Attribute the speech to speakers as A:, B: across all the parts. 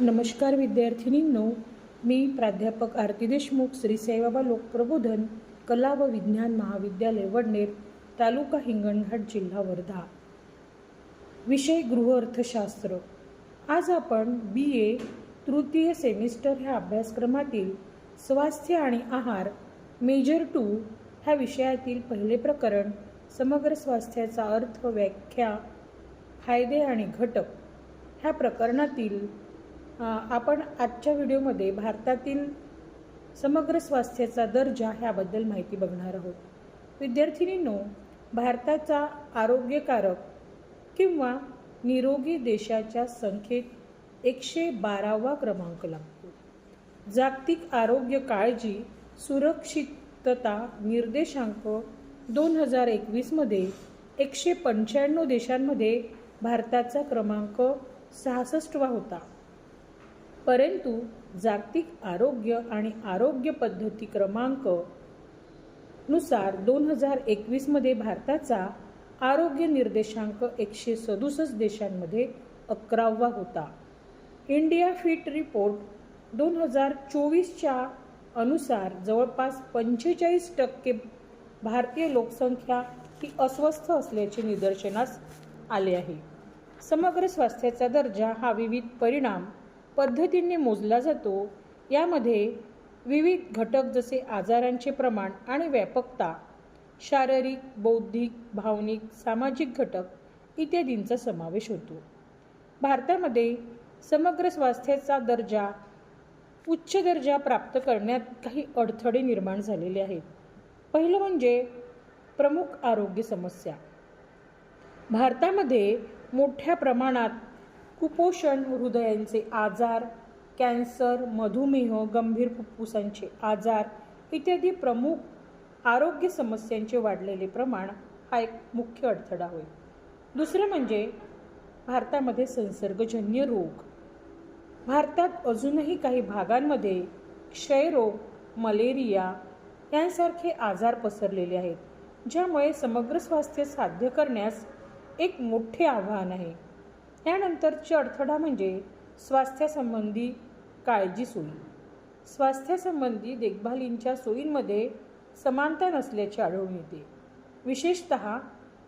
A: नमस्कार विद्यार्थिनींनो मी प्राध्यापक आरती देशमुख श्री साईबाबा लोकप्रबोधन कला व विज्ञान महाविद्यालय वडनेर तालुका हिंगणघाट जिल्हा वर्धा. विषय गृहअर्थशास्त्र आज आपण बी ए तृतीय सेमिस्टर ह्या अभ्यासक्रमातील स्वास्थ्य आणि आहार मेजर टू ह्या विषयातील पहिले प्रकरण समग्र स्वास्थ्याचा अर्थ व्याख्या फायदे आणि घटक ह्या प्रकरणातील आपण आजच्या व्हिडिओमध्ये भारतातील समग्र स्वास्थ्याचा दर्जा ह्याबद्दल माहिती बघणार आहोत. विद्यार्थिनींनो भारताचा आरोग्यकारक किंवा निरोगी देशाच्या संख्येत एकशे बारावा क्रमांक लागतो. जागतिक आरोग्य काळजी सुरक्षितता निर्देशांक दोन हजार एकवीसमध्ये एकशे पंच्याण्णव देशांमध्ये भारताचा क्रमांक सहासष्टवा होता. परंतु जागतिक आरोग्य आणि आरोग्य पद्धती क्रमांकनुसार दोन हजार एकवीसमध्ये भारताचा आरोग्य निर्देशांक एकशे सदुसष्ट देशांमध्ये अकरावा होता. इंडिया फिट रिपोर्ट दोन हजार चोवीसच्या अनुसार जवळपास पंचेचाळीस टक्के भारतीय लोकसंख्या ही अस्वस्थ असल्याचे निदर्शनास आले आहे. समग्र स्वास्थ्याचा दर्जा हा विविध परिणाम पद्धतींनी मोजला जातो यामध्ये विविध घटक जसे आजारांचे प्रमाण आणि व्यापकता शारीरिक बौद्धिक भावनिक सामाजिक घटक इत्यादींचा समावेश होतो. भारतामध्ये समग्र स्वास्थ्याचा दर्जा उच्च दर्जा प्राप्त करण्यात काही अडथळे निर्माण झालेले आहेत. पहिलं म्हणजे प्रमुख आरोग्य समस्या. भारतामध्ये मोठ्या प्रमाणात कुपोषण हृदयांचे आजार कॅन्सर मधुमेह गंभीर फुफ्फुसांचे आजार इत्यादी प्रमुख आरोग्य समस्यांचे वाढलेले प्रमाण हा एक मुख्य अडथळा होय. दुसरं म्हणजे भारतामध्ये संसर्गजन्य रोग. भारतात अजूनही काही भागांमध्ये क्षयरोग मलेरिया यांसारखे आजार पसरलेले आहेत ज्यामुळे समग्र स्वास्थ्य साध्य करण्यास एक मोठे आव्हान आहे. यानंतरची अडथळा म्हणजे स्वास्थ्यासंबंधी काळजी सोयी. स्वास्थ्यासंबंधी देखभालींच्या सोयींमध्ये समानता नसल्याचे आढळून येते. विशेषत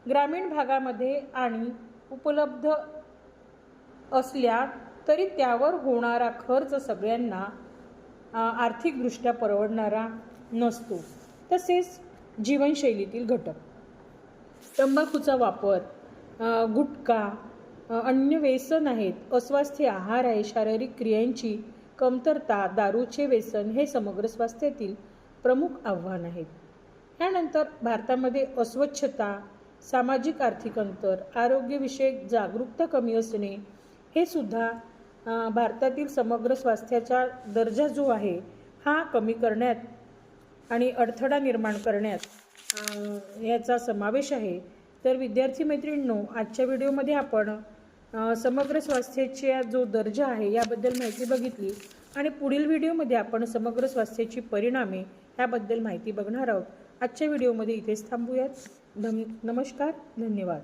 A: ग्रामीण भागामध्ये आणि उपलब्ध असल्या तरी त्यावर होणारा खर्च सगळ्यांना आर्थिकदृष्ट्या परवडणारा नसतो. तसेच जीवनशैलीतील घटक. तंबाखूचा वापर गुटखा अन्य व्यसन आहेत अस्वास्थ्य आहार आहे शारीरिक क्रियांची कमतरता दारूचे व्यसन हे समग्र स्वास्थ्यातील प्रमुख आव्हान आहेत त्यानंतर भारतामध्ये अस्वच्छता सामाजिक आर्थिक अंतर आरोग्यविषयक जागरूकता कमी असणे हे सुद्धा भारतातील समग्र स्वास्थ्याचा दर्जा जो आहे हा कमी करण्यात आणि अडथळा निर्माण करण्यात याचा समावेश आहे. तर विद्यार्थी मैत्रिणींनो आजच्या व्हिडिओमध्ये आपण समग्र स्वास्थ्याच्या जो दर्जा आहे याबद्दल माहिती बघितली आणि पुढील व्हिडिओमध्ये आपण समग्र स्वास्थ्याची परिणामे याबद्दल माहिती बघणार आहोत. आजच्या व्हिडिओमध्ये इथेच थांबूयात. धम नमस्कार धन्यवाद.